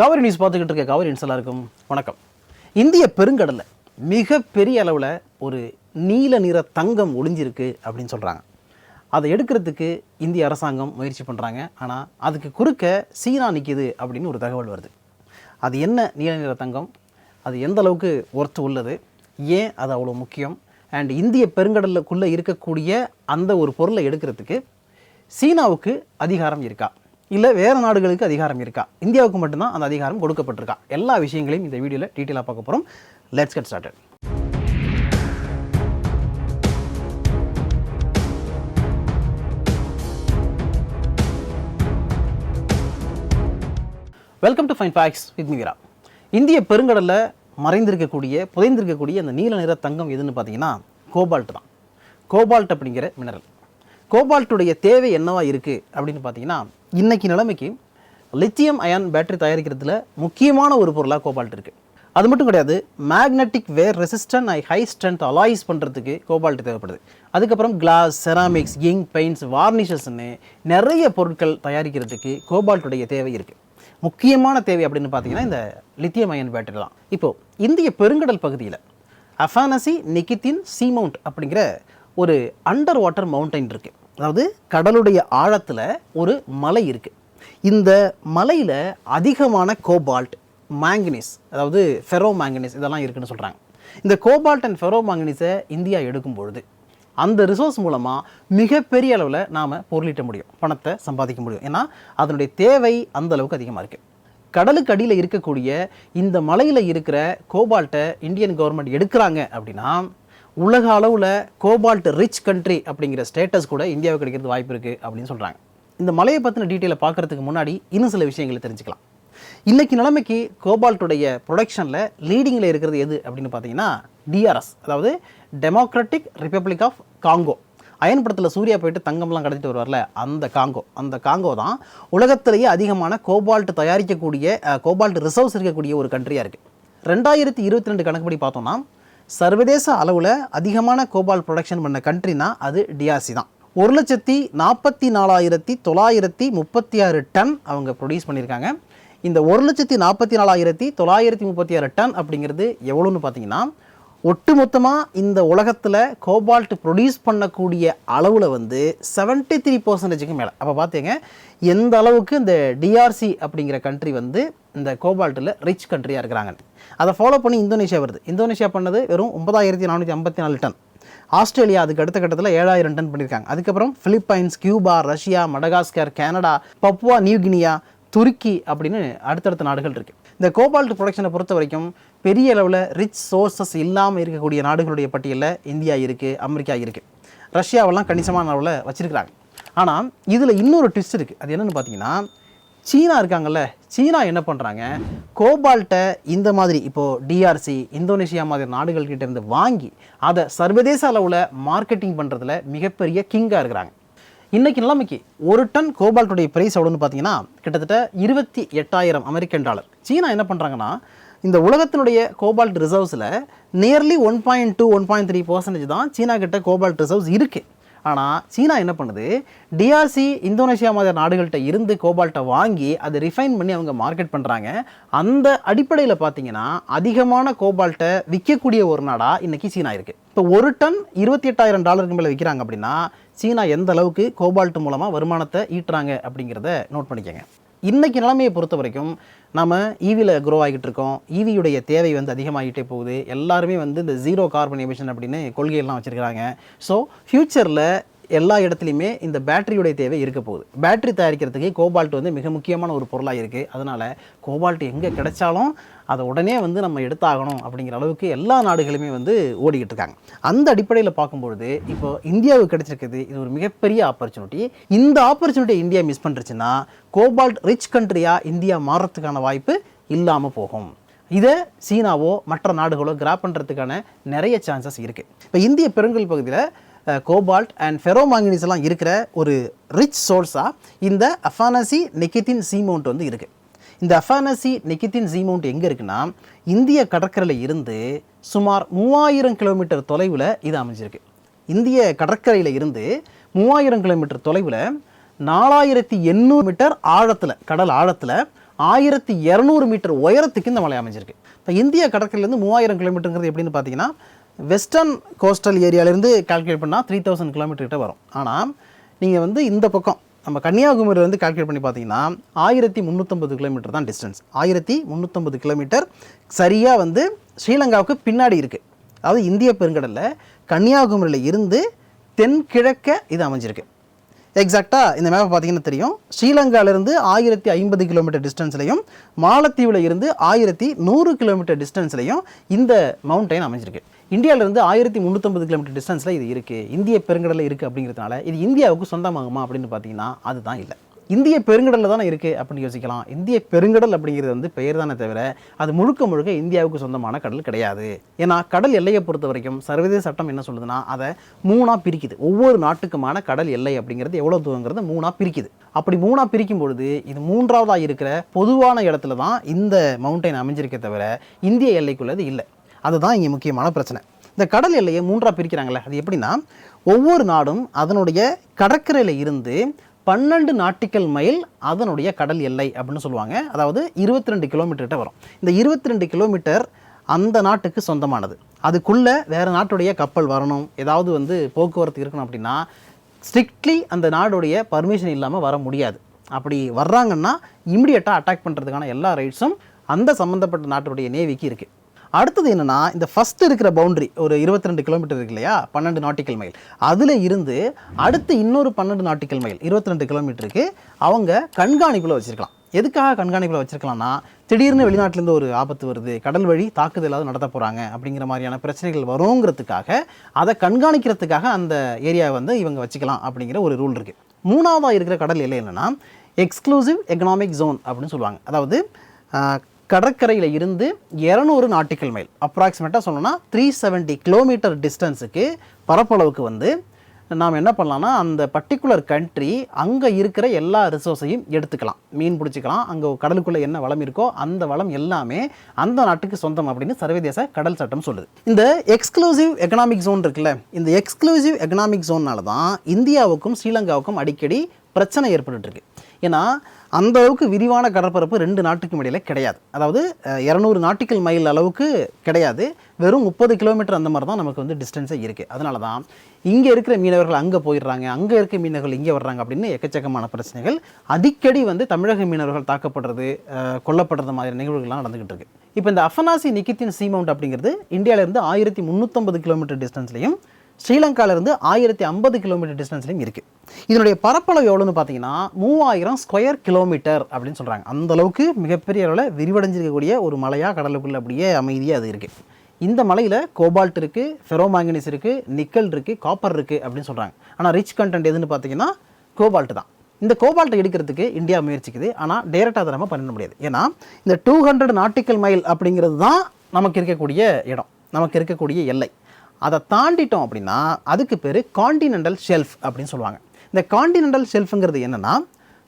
Kaveri news பார்த்துக்கிட்டு இருக்க Kaveri news எல்லாருக்கும் வணக்கம். இந்திய பெருங்கடலில் மிகப்பெரிய அளவில் ஒரு நீல நிற தங்கம் ஒளிஞ்சிருக்கு அப்படின்னு சொல்கிறாங்க அதை எடுக்கிறதுக்கு இந்திய அரசாங்கம் முயற்சி பண்ணுறாங்க ஆனால் அதுக்கு குறுக்க சீனா நிற்கிது அப்படின்னு ஒரு தகவல் வருது. அது என்ன நீல நிற தங்கம்? அது எந்த அளவுக்கு ஒர்த்து உள்ளது? ஏன் அது அவ்வளோ முக்கியம்? அண்ட் இந்திய பெருங்கடலுக்குள்ளே இருக்கக்கூடிய அந்த ஒரு பொருளை எடுக்கிறதுக்கு சீனாவுக்கு அதிகாரம் இருக்கா? இல்லை வேறு நாடுகளுக்கு அதிகாரம் இருக்கா? இந்தியாவுக்கு மட்டும்தான் அந்த அதிகாரம் கொடுக்கப்பட்டிருக்கா? எல்லா விஷயங்களையும் இந்த வீடியோவில் டீட்டெயிலாக பார்க்க போகிறோம் let's get started welcome to fine facts with Meera இந்திய பெருங்கடலில் மறைந்திருக்கக்கூடிய புதைந்திருக்கக்கூடிய அந்த நீல நிற தங்கம் எதுன்னு பார்த்தீங்கன்னா கோபால்ட் தான். கோபால்ட் அப்படிங்கிற மினரல் கோபால்ட்டுடைய தேவை என்னவா இருக்குது அப்படின்னு பார்த்தீங்கன்னா இன்றைக்கி நிலைமைக்கு லித்தியம் அயான் பேட்டரி தயாரிக்கிறதுல முக்கியமான ஒரு பொருளாக கோபால்ட் இருக்குது அது மட்டும் கிடையாது மேக்னெட்டிக் வேர் ரெசிஸ்டன்ட் ஐ ஹை ஸ்ட்ரென்த் அலாய்ஸ் பண்ணுறதுக்கு கோபால்ட் தேவைப்படுது. அதுக்கப்புறம் கிளாஸ் செராமிக்ஸ் இங்க் பெயிண்ட்ஸ் வார்னிஷஸ்ன்னு நிறைய பொருட்கள் தயாரிக்கிறதுக்கு கோபால்ட்டுடைய தேவை இருக்குது முக்கியமான தேவை அப்படின்னு பார்த்தீங்கன்னா இந்த லித்தியம் அயன் பேட்டரி தான். இப்போது இந்திய பெருங்கடல் பகுதியில் அஃபானசி நிக்கித்தின் சீமவுண்ட் அப்படிங்கிற ஒரு அண்டர் வாட்டர் மவுண்டைன் இருக்குது அதாவது கடலுடைய ஆழத்தில் ஒரு மலை இருக்குது இந்த மலையில் அதிகமான கோபால்ட் மேங்கனீஸ் அதாவது ஃபெரோ மேங்கனீஸ் இதெல்லாம் இருக்குதுன்னு சொல்கிறாங்க இந்த கோபால்ட் அண்ட் ஃபெரோ மேங்கனீஸை இந்தியா எடுக்கும் பொழுது அந்த ரிசோர்ஸ் மூலமாக மிகப்பெரிய அளவில் நாம் பொருளீட்ட முடியும் பணத்தை சம்பாதிக்க முடியும். ஏன்னா அதனுடைய தேவை அந்த அளவுக்கு அதிகமாக இருக்குது கடலுக்கு அடியில் இருக்கக்கூடிய இந்த மலையில் இருக்கிற கோபால்ட்டை இந்தியன் கவர்மெண்ட் எடுக்கிறாங்க அப்படின்னா உலக அளவில் கோபால்ட் ரிச் கண்ட்ரி அப்படிங்கிற ஸ்டேட்டஸ் கூட இந்தியாவுக்கு கிடைக்கிறது வாய்ப்பு இருக்குது அப்படின்னு சொல்கிறாங்க இந்த மலையை பற்றின டீட்டெயிலை பார்க்குறதுக்கு முன்னாடி இன்னும் சில விஷயங்களை தெரிஞ்சுக்கலாம். இன்றைக்கி நிலைமைக்கு கோபால்ட்டுடைய ப்ரொடக்ஷனில் லீடிங்கில் இருக்கிறது எது அப்படின்னு பார்த்தீங்கன்னா டிஆர்எஸ் அதாவது டெமோக்ராட்டிக் ரிப்பப்ளிக் ஆஃப் காங்கோ அயன்படத்தில் சூர்யா போயிட்டு தங்கம்லாம் கடத்திட்டு வருவார்ல அந்த காங்கோ. அந்த காங்கோ தான் உலகத்திலேயே அதிகமான கோபால்ட் தயாரிக்கக்கூடிய கோபால்ட் ரிசர்வ்ஸ் இருக்கக்கூடிய ஒரு கண்ட்ரியாக இருக்குது ரெண்டாயிரத்தி இருபத்தி ரெண்டு கணக்குப்படி பார்த்தோம்னா சர்வதேச அளவில் அதிகமான கோபால் ப்ரொடக்ஷன் பண்ண கண்ட்ரினா அது டிஆர்சி தான். ஒரு லட்சத்தி நாற்பத்தி நாலாயிரத்தி தொள்ளாயிரத்தி முப்பத்தி ஆறு டன் அவங்க ப்ரொடியூஸ் பண்ணியிருக்காங்க இந்த ஒரு லட்சத்தி நாற்பத்தி நாலாயிரத்தி தொள்ளாயிரத்தி முப்பத்தி ஆறு டன் அப்படிங்கிறது எவ்வளோன்னு பார்த்தீங்கன்னா ஒட்டுமொத்தமாக இந்த உலகத்தில் கோபால்ட் ப்ரொடியூஸ் பண்ணக்கூடிய அளவில் வந்து 73% த்ரீ பர்சன்டேஜுக்கு மேலே. அப்போ பார்த்தீங்க எந்த அளவுக்கு இந்த டிஆர்சி அப்படிங்கிற கண்ட்ரி வந்து இந்த கோபால்ட்டில் ரிச் கண்ட்ரியாக இருக்கிறாங்க. அதை ஃபாலோ பண்ணி இந்தோனேஷியா வருது. இந்தோனேஷியா பண்ணது வெறும் ஒன்பதாயிரத்தி நானூற்றி ஐம்பத்தி நாலு டன். ஆஸ்திரேலியா அதுக்கு அடுத்த கட்டத்தில் ஏழாயிரம் டன் பண்ணியிருக்காங்க. அதுக்கப்புறம் Philippines Cuba Russia Madagascar Canada Papua New Guinea துருக்கி அப்படின்னு அடுத்தடுத்த நாடுகள் இருக்குது இந்த கோபால்ட் ப்ரொடக்ஷனை பொறுத்த வரைக்கும் பெரிய அளவில் ரிச் சோர்சஸ் இல்லாமல் இருக்கக்கூடிய நாடுகளுடைய பட்டியலில் இந்தியா இருக்குது அமெரிக்கா இருக்குது ரஷ்யாவெல்லாம் கணிசமான அளவில் வச்சுருக்கிறாங்க. ஆனால் இதில் இன்னொரு ட்விஸ்ட் இருக்குது அது என்னென்னு பார்த்தீங்கன்னா சீனா இருக்காங்கல்ல சீனா என்ன பண்ணுறாங்க கோபால்ட்டை இந்த மாதிரி இப்போது டிஆர்சி இந்தோனேஷியா மாதிரி நாடுகள்கிட்ட இருந்து வாங்கி அதை சர்வதேச அளவில் மார்க்கெட்டிங் பண்ணுறதுல மிகப்பெரிய கிங்காக இருக்கிறாங்க. இன்றைக்கி நிலைமைக்கு ஒரு டன் கோபால்ட்டுடைய பிரைஸ் எவ்வளோன்னு பார்த்தீங்கன்னா கிட்டத்தட்ட இருபத்தி எட்டாயிரம் அமெரிக்கன் டாலர். சீனா என்ன பண்ணுறாங்கன்னா இந்த உலகத்தினுடைய cobalt ரிசர்வ்ஸில் nearly one point two one point three percentage தான் சீனா கிட்ட கோபால்ட் ரிசர்வ்ஸ் இருக்குது ஆனால் சீனா என்ன பண்ணுது? டிஆர்சி இந்தோனேஷியா மாதிரி நாடுகள்கிட்ட இருந்து கோபால்ட்டை வாங்கி அதை ரிஃபைன் பண்ணி அவங்க மார்க்கெட் பண்ணுறாங்க அந்த அடிப்படையில் பார்த்தீங்கன்னா அதிகமான கோபால்ட்டை விற்கக்கூடிய ஒரு நாடாக இன்றைக்கி சீனா இருக்குது இப்போ ஒரு டன் இருபத்தி எட்டாயிரம் டாலருக்கு மேலே விற்கிறாங்க அப்படின்னா சீனா எந்த அளவுக்கு கோபால்ட் மூலமாக வருமானத்தை ஈட்டுறாங்க அப்படிங்கிறத நோட் பண்ணிக்கோங்க. இன்றைக்கி நிலைமையை பொறுத்த வரைக்கும் நம்ம ஈவியில் க்ரோ ஆகிட்டு இருக்கோம். ஈவியுடைய தேவை வந்து அதிகமாகிட்டே போகுது. எல்லாருமே வந்து இந்த ஜீரோ கார்பன் எமிஷன் அப்படின்னு கொள்கையெல்லாம் வச்சுருக்கிறாங்க. ஸோ ஃப்யூச்சரில் எல்லா இடத்துலையுமே இந்த பேட்டரியுடைய தேவை இருக்க போகுது. பேட்டரி தயாரிக்கிறதுக்கு கோபால்ட் வந்து மிக முக்கியமான ஒரு பொருளாக இருக்குது அதனால் கோபால்ட் எங்கே கிடைச்சாலும் அதை உடனே வந்து நம்ம எடுத்தாகணும் அப்படிங்கிற அளவுக்கு எல்லா நாடுகளுமே வந்து ஓடிக்கிட்டு இருக்காங்க. அந்த அடிப்படையில் பார்க்கும்பொழுது இப்போ இந்தியாவுக்கு கிடைச்சிருக்குது இது ஒரு மிகப்பெரிய ஆப்பர்ச்சுனிட்டி இந்த ஆப்பர்ச்சுனிட்டி இந்தியா மிஸ் பண்ணுறச்சுன்னா கோபால்ட் ரிச் கண்ட்ரியாக இந்தியா மாறுறதுக்கான வாய்ப்பு இல்லாமல் போகும். இதை சீனாவோ மற்ற நாடுகளோ கிராப் பண்ணுறதுக்கான நிறைய சான்சஸ் இருக்குது இப்போ இந்திய பெருங்கல் பகுதியில் கோபால்ட் அண்ட் ஃபெரோமாங்கனீஸ் எல்லாம் இருக்கிற ஒரு ரிச் சோர்ஸாக இந்த அஃபானசி நெக்கித்தின் சீமௌண்ட் வந்து இருக்குது இந்த அஃபானசி நெக்கித்தின் சீமௌண்ட் எங்கே இருக்குன்னா இந்திய கடற்கரையில் இருந்து சுமார் மூவாயிரம் கிலோமீட்டர் தொலைவில் இது அமைஞ்சிருக்கு. இந்திய கடற்கரையில் இருந்து மூவாயிரம் கிலோமீட்டர் தொலைவில் நாலாயிரத்தி எண்ணூறு மீட்டர் ஆழத்தில் கடல் ஆழத்தில் ஆயிரத்தி இரநூறு மீட்டர் உயரத்துக்கு இந்த மலை அமைஞ்சிருக்கு. இப்போ இந்திய கடற்கரையிலேருந்து மூவாயிரம் கிலோமீட்டருங்கிறது எப்படின்னு பார்த்தீங்கன்னா வெஸ்டர்ன் கோஸ்டல் ஏரியாவிலேருந்து கால்குலேட் பண்ணால் த்ரீ தௌசண்ட் கிலோமீட்டர் கிட்ட வரும். ஆனால் நீங்கள் வந்து இந்த பக்கம் நம்ம கன்னியாகுமரியிலேருந்து கால்குலேட் பண்ணி பார்த்தீங்கன்னா ஆயிரத்தி முந்நூற்றம்பது கிலோமீட்டர் தான் டிஸ்டன்ஸ் ஆயிரத்தி முந்நூற்றம்பது கிலோமீட்டர் சரியாக வந்து ஸ்ரீலங்காவுக்கு பின்னாடி இருக்குது அதாவது இந்திய பெருங்கடலில் கன்னியாகுமரியில் இருந்து தென்கிழக்க இது அமைஞ்சிருக்கு. எக்ஸாக்டாக இந்த மேப்பை பார்த்தீங்கன்னா தெரியும். ஸ்ரீலங்காவிலேருந்து ஆயிரத்தி ஐம்பது கிலோமீட்டர் டிஸ்டன்ஸ்லையும் மாலத்தீவில் இருந்து ஆயிரத்தி நூறு கிலோமீட்டர் டிஸ்டன்ஸ்லையும் இந்த மவுண்டைன் அமைஞ்சிருக்கு. இந்தியாவிலிருந்து ஆயிரத்தி முந்நூற்றம்பது கிலோமீட்டர் டிஸ்டன்ஸில் இது இருக்குது இந்திய பெருங்கடலில் இருக்குது அப்படிங்கிறதுனால இது இந்தியாவுக்கு சொந்தமாகுமா அப்படின்னு பார்த்தீங்கன்னா அதுதான் இல்லை. இந்திய பெருங்கடலில் தானே இருக்குது அப்படின்னு யோசிக்கலாம். இந்திய பெருங்கடல் அப்படிங்கிறது வந்து பெயர் தானே தவிர அது முழுக்க முழுக்க இந்தியாவுக்கு சொந்தமான கடல் கிடையாது. ஏன்னா கடல் எல்லையை பொறுத்த வரைக்கும் சர்வதேச சட்டம் என்ன சொல்லுதுன்னா அதை மூணாக பிரிக்குது. ஒவ்வொரு நாட்டுக்குமான கடல் எல்லை அப்படிங்கிறது எவ்வளோ தூரங்கிறது மூணாக பிரிக்குது. அப்படி மூணாக பிரிக்கும் பொழுது இது மூன்றாவதாக இருக்கிற பொதுவான இடத்துல தான் இந்த மவுண்டைன் அமைஞ்சிருக்கே தவிர இந்திய எல்லைக்குள்ளது இல்லை. அதுதான் இங்கே முக்கியமான பிரச்சனை. இந்த கடல் எல்லையை மூன்றாக பிரிக்கிறாங்களே அது எப்படின்னா ஒவ்வொரு நாடும் அதனுடைய கடற்கரையில் இருந்து பன்னெண்டு நாட்டிக்கல் மைல் அதனுடைய கடல் எல்லை அப்படின்னு சொல்லுவாங்க. அதாவது இருபத்தி ரெண்டு கிலோமீட்டர்கிட்ட வரும். இந்த இருபத்தி ரெண்டு கிலோமீட்டர் அந்த நாட்டுக்கு சொந்தமானது. அதுக்குள்ளே வேறு நாட்டுடைய கப்பல் வரணும். ஏதாவது வந்து போக்குவரத்து இருக்கணும் அப்படின்னா ஸ்ட்ரிக்ட்லி அந்த நாடுடைய பர்மிஷன் இல்லாமல் வர முடியாது. அப்படி வர்றாங்கன்னா இமிடியட்டாக அட்டாக் பண்ணுறதுக்கான எல்லா ரைட்ஸும் அந்த சம்மந்தப்பட்ட நாட்டுடைய நேவிக்கு இருக்குது அடுத்தது என்னென்னா இந்த ஃபஸ்ட்டு இருக்கிற பவுண்ட்ரி ஒரு 22 ரெண்டு கிலோமீட்டர் இருக்கு இல்லையா? பன்னெண்டு நாட்டிக்கல் மைல் அதில் இருந்து அடுத்து இன்னொரு பன்னெண்டு நாட்டிக்கல் மைல் 22 ரெண்டு கிலோமீட்டருக்கு அவங்க கண்காணிப்பில் வச்சிருக்கலாம். எதுக்காக கண்காணிப்பில் வச்சுருக்கலாம்னா திடீர்னு வெளிநாட்டிலேருந்து ஒரு ஆபத்து வருது கடல் வழி தாக்குதலாவது நடத்த போகிறாங்க அப்படிங்கிற மாதிரியான பிரச்சனைகள் வருங்கிறதுக்காக அதை கண்காணிக்கிறதுக்காக அந்த ஏரியாவை வந்து இவங்க வச்சுக்கலாம் அப்படிங்கிற ஒரு ரூல் இருக்குது மூணாவதாக இருக்கிற கடல் எல்லை என்னென்னா எக்ஸ்க்ளூசிவ் எக்கனாமிக் ஜோன் அப்படின்னு சொல்லுவாங்க. அதாவது கடற்கரையில் இருந்து இரநூறு நாட்டிக்கல் மைல் அப்ராக்சிமேட்டாக சொல்லணும்னா த்ரீ செவன்ட்டி கிலோமீட்டர் டிஸ்டன்ஸுக்கு பரப்பளவுக்கு வந்து நாம் என்ன பண்ணலாம்னா அந்த பர்டிகுலர் கண்ட்ரி அங்கே இருக்கிற எல்லா ரிசோர்ஸையும் எடுத்துக்கலாம். மீன் பிடிச்சிக்கலாம் அங்கே கடலுக்குள்ளே என்ன வளம் இருக்கோ அந்த வளம் எல்லாமே அந்த நாட்டுக்கு சொந்தம் அப்படின்னு சர்வதேச கடல் சட்டம் சொல்லுது. இந்த எக்ஸ்க்ளூசிவ் எக்கனாமிக் ஜோன் இருக்குல்ல இந்த எக்ஸ்க்ளூசிவ் எக்கனாமிக் ஜோன்னால தான் இந்தியாவுக்கும் ஸ்ரீலங்காவுக்கும் அடிக்கடி பிரச்சனை ஏற்பட்டுருக்கு ஏன்னா அந்த அளவுக்கு விரிவான கடற்பரப்பு ரெண்டு நாட்டுக்கும் இடையில கிடையாது. அதாவது இரநூறு நாட்டிக்கல் மைல் அளவுக்கு கிடையாது. வெறும் முப்பது கிலோமீட்டர் அந்த மாதிரி தான் நமக்கு வந்து டிஸ்டன்ஸே இருக்குது அதனால தான் இங்கே இருக்கிற மீனவர்கள் அங்கே போயிடுறாங்க அங்கே இருக்க மீனவர்கள் இங்கே வர்றாங்க அப்படின்னு எக்கச்சக்கமான பிரச்சனைகள். அடிக்கடி வந்து தமிழக மீனவர்கள் தாக்கப்படுறது கொல்லப்படுறது மாதிரி நிகழ்வுகள்லாம் நடந்துகிட்டு இருக்கு. இப்போ இந்த அஃபனாசி நிக்கித்தின் சீமவுண்ட் அப்படிங்கிறது இந்தியாவிலேருந்து ஆயிரத்தி முந்நூற்றம்பது கிலோமீட்டர் டிஸ்டன்ஸ்லையும் ஸ்ரீலங்காவிலேருந்து ஆயிரத்தி ஐம்பது கிலோமீட்டர் டிஸ்டன்ஸ்லையும் இருக்குது இதனுடைய பரப்பளவு எவ்வளோன்னு பார்த்தீங்கன்னா மூவாயிரம் ஸ்கொயர் கிலோமீட்டர் அப்படின்னு சொல்கிறாங்க அந்த அளவுக்கு மிகப்பெரிய அளவில் விரிவடைஞ்சிருக்கக்கூடிய ஒரு மலையாக கடலுக்குள்ள அப்படியே அமைதியாக அது இருக்குது இந்த மலையில் கோபால்ட் இருக்குது ஃபெரோமாங்கனிஸ் இருக்குது நிக்கல் இருக்குது காப்பர் இருக்குது அப்படின்னு சொல்கிறாங்க ஆனால் ரிச் கண்டென்ட் எதுன்னு பார்த்தீங்கன்னா கோபால்ட் தான். இந்த கோபால்ட்டை எடுக்கிறதுக்கு இந்தியா முயற்சிக்குது. ஆனால் டைரெக்டாக அதை நம்ம பண்ண முடியாது. ஏன்னா இந்த டூ ஹண்ட்ரட் நாட்டிக்கல் மைல் அப்படிங்கிறது தான் நமக்கு இருக்கக்கூடிய இடம். நமக்கு இருக்கக்கூடிய எல்லை. அதை தாண்டிட்டோம் அப்படின்னா அதுக்கு பேர் காண்டினென்டல் ஷெல்ஃப் அப்படின்னு சொல்லுவாங்க. இந்த காண்டினென்டல் ஷெல்ஃபுங்கிறது என்னென்னா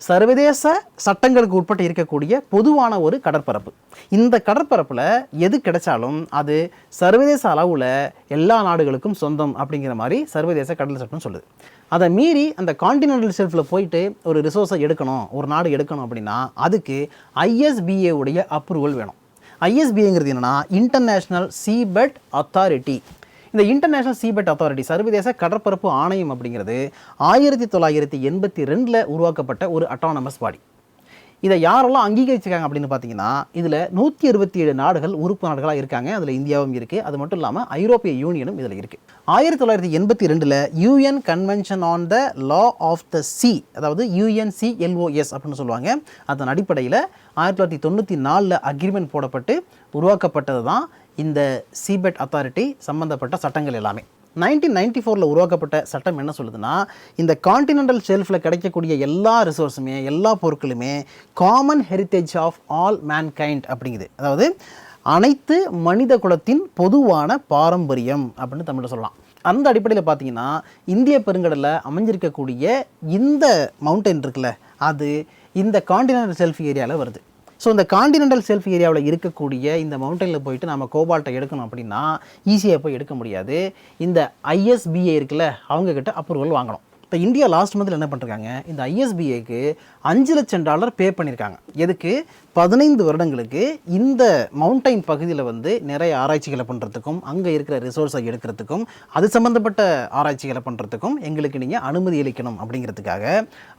சர்வதேச சட்டங்களுக்கு உட்பட்டு இருக்கக்கூடிய பொதுவான ஒரு கடற்பரப்பு. இந்த கடற்பரப்பில் எது கிடைச்சாலும் அது சர்வதேச அளவில் எல்லா நாடுகளுக்கும் சொந்தம் அப்படிங்கிற மாதிரி சர்வதேச கடல் சட்டம் சொல்லுது. அதை மீறி அந்த காண்டினென்டல் ஷெல்ஃபில் போயிட்டு ஒரு ரிசோர்ஸை எடுக்கணும் ஒரு நாடு எடுக்கணும் அப்படின்னா அதுக்கு ஐஎஸ்பிஏ உடைய அப்ரூவல் வேணும். ஐஎஸ்பிஏங்கிறது என்னென்னா இன்டர்நேஷ்னல் சீபெட் அத்தாரிட்டி இந்த இன்டர்நேஷனல் சீபெட் அத்தாரிட்டி சர்வதேச கடற்பரப்பு ஆணையம் அப்படிங்கிறது ஆயிரத்தி தொள்ளாயிரத்தி எண்பத்தி ரெண்டில் உருவாக்கப்பட்ட ஒரு அட்டானமஸ் பாடி இதை யாரெல்லாம் அங்கீகரிச்சிருக்காங்க அப்படின்னு பார்த்தீங்கன்னா இதில் நூற்றி அறுபத்தி ஏழு நாடுகள் உறுப்பு நாடுகளாக இருக்காங்க. அதில் இந்தியாவும் இருக்குது அது மட்டும் இல்லாமல் ஐரோப்பிய யூனியனும் இதில் இருக்குது ஆயிரத்தி தொள்ளாயிரத்தி எண்பத்தி ரெண்டில் UN convention on the law of the sea அதாவது யூஎன்சிஎல்ஓஎஸ் அப்படின்னு சொல்லுவாங்க. அதன் அடிப்படையில் ஆயிரத்தி தொள்ளாயிரத்தி தொண்ணூற்றி நாலில் அக்ரிமெண்ட் போடப்பட்டு உருவாக்கப்பட்டது தான் இந்த சீபெட் அத்தாரிட்டி சம்பந்தப்பட்ட சட்டங்கள் எல்லாமே. நைன்டீன் நைன்டி ஃபோரில் உருவாக்கப்பட்ட சட்டம் என்ன சொல்லுதுன்னா இந்த காண்டினென்டல் ஷெல்ஃபில் கிடைக்கக்கூடிய எல்லா ரிசோர்ஸுமே எல்லா பொருட்களுமே common heritage of all mankind அப்படிங்குது. அதாவது அனைத்து மனித குலத்தின் பொதுவான பாரம்பரியம் அப்படின்னு தமிழில் சொல்லலாம். அந்த அடிப்படையில் பார்த்தீங்கன்னா இந்திய பெருங்கடலில் அமைஞ்சிருக்கக்கூடிய இந்த மவுண்டன் இருக்குல்ல அது இந்த காண்டினென்டல் செல்ஃபி ஏரியாவில் வருது. ஸோ இந்த காண்டினென்டல் செல்ஃப் ஏரியாவில் இருக்கக்கூடிய இந்த மவுண்டனில் போயிட்டு நம்ம கோபால்ட்டை எடுக்கணும் அப்படின்னா ஈஸியாக போய் எடுக்க முடியாது. இந்த ஐஎஸ்பிஏ இருக்குல்ல அவங்கக்கிட்ட அப்ரூவல் வாங்கணும். இப்போ இந்தியா லாஸ்ட் மந்தில் என்ன பண்ணிருக்காங்க இந்த ஐஎஸ்பிஐக்கு அஞ்சு லட்சம் டாலர் பே பண்ணியிருக்காங்க எதுக்கு? பதினைந்து வருடங்களுக்கு இந்த மவுண்டைன் பகுதியில் வந்து நிறைய ஆராய்ச்சிகளை பண்ணுறதுக்கும் அங்கே இருக்கிற ரிசோர்ஸை எடுக்கிறதுக்கும் அது சம்மந்தப்பட்ட ஆராய்ச்சிகளை பண்ணுறதுக்கும் எங்களுக்கு நீங்கள் அனுமதி அளிக்கணும் அப்படிங்கிறதுக்காக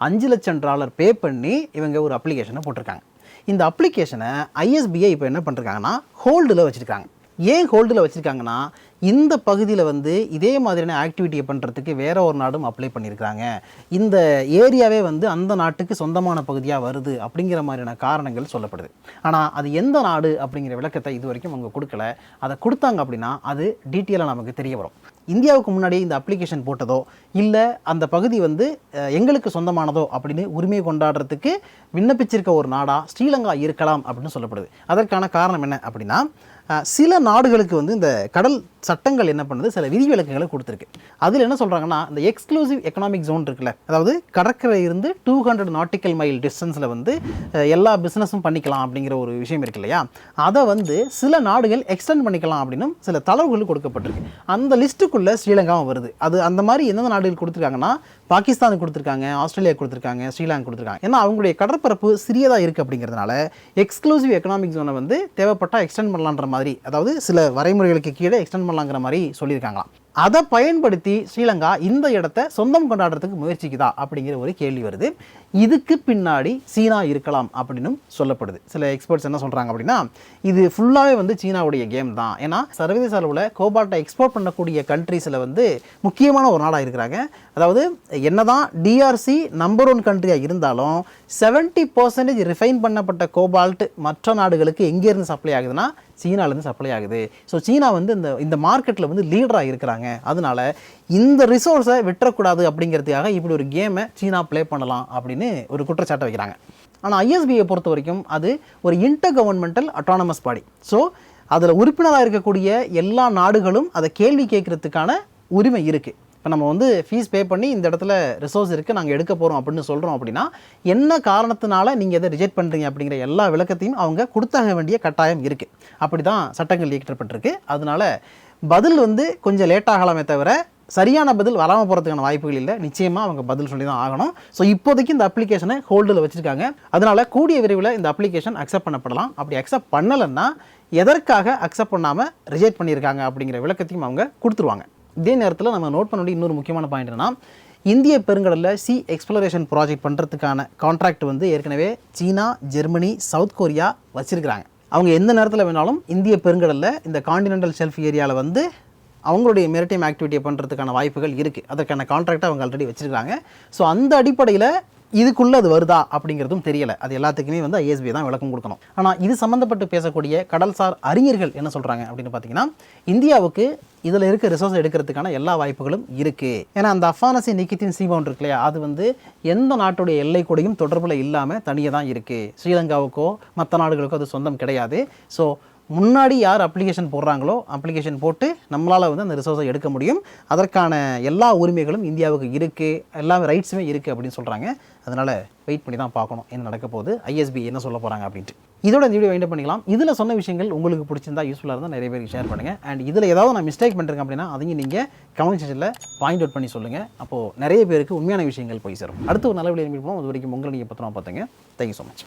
அஞ்சு லட்சம் டாலர் பே பண்ணி இவங்க ஒரு அப்ளிகேஷனை போட்டிருக்காங்க. இந்த அப்ளிகேஷனை ஐஎஸ்பிஐ இப்போ என்ன பண்ணிருக்காங்கன்னா ஹோல்டில் வச்சுருக்காங்க. ஏன் ஹோல்டில் வச்சுருக்காங்கன்னா இந்த பகுதியில் வந்து இதே மாதிரியான ஆக்டிவிட்டியை பண்ணுறதுக்கு வேற ஒரு நாடும் அப்ளை பண்ணியிருக்காங்க இந்த ஏரியாவே வந்து அந்த நாட்டுக்கு சொந்தமான பகுதியாக வருது அப்படிங்கிற மாதிரியான காரணங்கள் சொல்லப்படுது. ஆனால் அது எந்த நாடு அப்படிங்கிற விளக்கத்தை இது வரைக்கும் அவங்க கொடுக்கல. அதை கொடுத்தாங்க அப்படின்னா அது டீட்டெயிலாக நமக்கு தெரிய வரும். இந்தியாவுக்கு முன்னாடியே இந்த அப்ளிகேஷன் போட்டதோ இல்லை அந்த பகுதி வந்து எங்களுக்கு சொந்தமானதோ அப்படின்னு உரிமை கொண்டாடுறதுக்கு விண்ணப்பிச்சிருக்க ஒரு நாடாக ஸ்ரீலங்கா இருக்கலாம் அப்படின்னு சொல்லப்படுது. அதற்கான காரணம் என்ன அப்படின்னா சில நாடுகளுக்கு வந்து இந்த கடல் சட்டங்கள் என்ன பண்ணுது? சில விதிவிலக்குகளை கொடுத்துருக்கு. அதில் என்ன சொல்கிறாங்கன்னா இந்த எக்ஸ்க்ளூசிவ் எக்கனாமிக் ஜோன் இருக்குல்ல அதாவது கடற்கரை இருந்து டூ ஹண்ட்ரட் நாட்டிக்கல் மைல் டிஸ்டன்ஸில் வந்து எல்லா பிஸ்னஸும் பண்ணிக்கலாம் அப்படிங்கிற ஒரு விஷயம் இருக்கு இல்லையா? அதை வந்து சில நாடுகள் எக்ஸ்டெண்ட் பண்ணிக்கலாம் அப்படின்னும் சில தளர்வுகள் கொடுக்கப்பட்டிருக்கு. அந்த லிஸ்ட்டுக்குள்ளே ஸ்ரீலங்காவும் வருது. அது அந்த மாதிரி எந்தெந்த நாடுகள் கொடுத்துருக்காங்கன்னா பாகிஸ்தானுக்கு கொடுத்துருக்காங்க ஆஸ்திரேலியா கொடுத்துருக்காங்க ஸ்ரீலங்கா கொடுத்துருக்காங்க. ஏன்னா அவங்களுடைய கடற்பரப்பு சிறியதாக இருக்குது அப்படிங்கிறதுனால எக்ஸ்க்ளூசிவ் எக்கனாமிக் ஜோனை வந்து தேவைப்பட்டால் எக்ஸ்டெண்ட் பண்ணலான்ற மாதிரி அதாவது சில வரைமுறைகளுக்கு கீழே எக்ஸ்டெண்ட் பண்ணலாங்கிற மாதிரி சொல்லியிருக்காங்களாம். அதை பயன்படுத்தி ஸ்ரீலங்கா இந்த இடத்த சொந்தம் கொண்டாடுறதுக்கு முயற்சிக்குதா அப்படிங்கிற ஒரு கேள்வி வருது. இதுக்கு பின்னாடி சீனா இருக்கலாம் அப்படின்னும் சொல்லப்படுது. சில எக்ஸ்பர்ட்ஸ் என்ன சொல்கிறாங்க அப்படின்னா இது ஃபுல்லாகவே வந்து சீனாவுடைய கேம் தான். ஏன்னா சர்வதேச அளவில் கோபால்ட்டை எக்ஸ்போர்ட் பண்ணக்கூடிய கண்ட்ரீஸில் வந்து முக்கியமான ஒரு நாடாக இருக்கிறாங்க. அதாவது என்னதான் டிஆர்சி நம்பர் ஒன் கண்ட்ரியாக இருந்தாலும் 70% பர்சன்டேஜ் ரிஃபைன் பண்ணப்பட்ட கோபால்ட் மற்ற நாடுகளுக்கு எங்கேருந்து சப்ளை ஆகுதுன்னா சீனாலேருந்து சப்ளை ஆகுது. ஸோ சீனா வந்து இந்த இந்த மார்க்கெட்டில் வந்து லீடராக இருக்கிறாங்க. அதனால இந்த ரிசோர்ஸை விட்டுறக்கூடாது அப்படிங்கிறதுக்காக இப்படி ஒரு கேமை சீனா ப்ளே பண்ணலாம் அப்படின்னு ஒரு குற்றச்சாட்டை வைக்கிறாங்க. ஆனால் ஐஎஸ்பியை பொறுத்த வரைக்கும் அது ஒரு intergovernmental autonomous body so அதில் உறுப்பினராக இருக்கக்கூடிய எல்லா நாடுகளும் அதை கேள்வி கேட்குறதுக்கான உரிமை இருக்குது இப்போ நம்ம வந்து ஃபீஸ் பே பண்ணி இந்த இடத்துல ரிசோர்ஸ் இருக்குது நாங்கள் எடுக்க போகிறோம் அப்படின்னு சொல்கிறோம் அப்படின்னா என்ன காரணத்தினால நீங்கள் எதை ரிஜெக்ட் பண்ணுறீங்க அப்படிங்கிற எல்லா விளக்கத்தையும் அவங்க கொடுத்தாக வேண்டிய கட்டாயம் இருக்குது அப்படி தான் சட்டங்கள் இயற்றப்பட்டிருக்கு. அதனால பதில் வந்து கொஞ்சம் லேட் ஆகலாமே தவிர சரியான பதில் வராமல் போகிறதுக்கான வாய்ப்புகள் இல்லை. நிச்சயமாக அவங்க பதில் சொல்லி தான் ஆகணும். ஸோ இப்போதைக்கு இந்த அப்ளிகேஷனை ஹோல்டில் வச்சுருக்காங்க. அதனால் கூடிய விரைவில் இந்த அப்ளிகேஷன் அக்செப்ட் பண்ணப்படலாம். அப்படி அக்செப்ட் பண்ணலைன்னா எதற்காக அக்செப்ட் பண்ணாமல் ரிஜெக்ட் பண்ணியிருக்காங்க அப்படிங்கிற விளக்கத்தையும் அவங்க கொடுத்துருவாங்க. இதே நேரத்தில் நம்ம நோட் பண்ண வேண்டிய இன்னொரு முக்கியமான பாயிண்ட் என்னன்னா இந்திய பெருங்கடலில் சி எக்ஸ்ப்ளோரேஷன் ப்ராஜெக்ட் பண்ணுறதுக்கான கான்ட்ராக்ட் வந்து ஏற்கனவே சீனா ஜெர்மனி சவுத் கொரியா வச்சுருக்கிறாங்க. அவங்க எந்த நேரத்தில் வேணாலும் இந்திய பெருங்கடலில் இந்த காண்டினென்டல் ஷெல்ஃப் ஏரியாவில் வந்து அவங்களுடைய மெரிடைம் ஆக்டிவிட்டியை பண்ணுறதுக்கான வாய்ப்புகள் இருக்குது அதற்கான கான்ட்ராக்டை அவங்க ஆல்ரெடி வச்சுருக்காங்க ஸோ அந்த அடிப்படையில் இதுக்குள்ளே அது வருதா அப்படிங்கிறதும் தெரியலை. அது எல்லாத்துக்குமே வந்து ஐஎஸ்பி தான் விளக்கம் கொடுக்கணும். ஆனால் இது சம்மந்தப்பட்டு பேசக்கூடிய கடல்சார் அறிஞர்கள் என்ன சொல்கிறாங்க அப்படின்னு பார்த்தீங்கன்னா இந்தியாவுக்கு இதில் இருக்க ரிசோர்ஸ் எடுக்கிறதுக்கான எல்லா வாய்ப்புகளும் இருக்குது ஏன்னா அந்த அஃபானசி நிக்கித்தின் சீபவுண்ட் இருக்கு இல்லையா அது வந்து எந்த நாட்டுடைய எல்லை கூடயும் தொடர்பில் இல்லாமல் தனியாக தான் இருக்குது ஸ்ரீலங்காவுக்கோ மற்ற நாடுகளுக்கோ அது சொந்தம் கிடையாது. ஸோ முன்னாடி யார் அப்ளிகேஷன் போடுறாங்களோ அப்ளிகேஷன் போட்டு நம்மளால் வந்து அந்த ரிசோர்ஸை எடுக்க முடியும். அதற்கான எல்லா உரிமைகளும் இந்தியாவுக்கு இருக்குது எல்லா ரைட்ஸுமே இருக்குது அப்படின்னு சொல்கிறாங்க அதனால் வெயிட் பண்ணி தான் பார்க்கணும் என்ன நடக்க போகுது. ஐஎஸ்பி என்ன சொல்ல போகிறாங்க அப்படின்ட்டு. இதோட இந்த வீடியோ வைண்ட் பண்ணிக்கலாம். இதில் சொன்ன விஷயங்கள் உங்களுக்கு பிடிச்சிருந்தா யூஸ்ஃபுல்லாக இருந்தால் நிறைய பேருக்கு ஷேர் பண்ணுங்கள் அண்ட் இதில் ஏதாவது நான் மிஸ்டேக் பண்ணிருக்கேன் அப்படின்னா அதையும் நீங்கள் கமெண்ட் செக்ஷனில் பாயிண்ட் அவுட் பண்ணி சொல்லுங்கள் அப்போது நிறைய பேருக்கு உண்மையான விஷயங்கள் போய் சேரும். அடுத்து ஒரு நல்ல வீடியோ மீட் அது வரைக்கும் உங்களை நீங்கள் பத்திரமா பார்த்துங்க. Thank you so much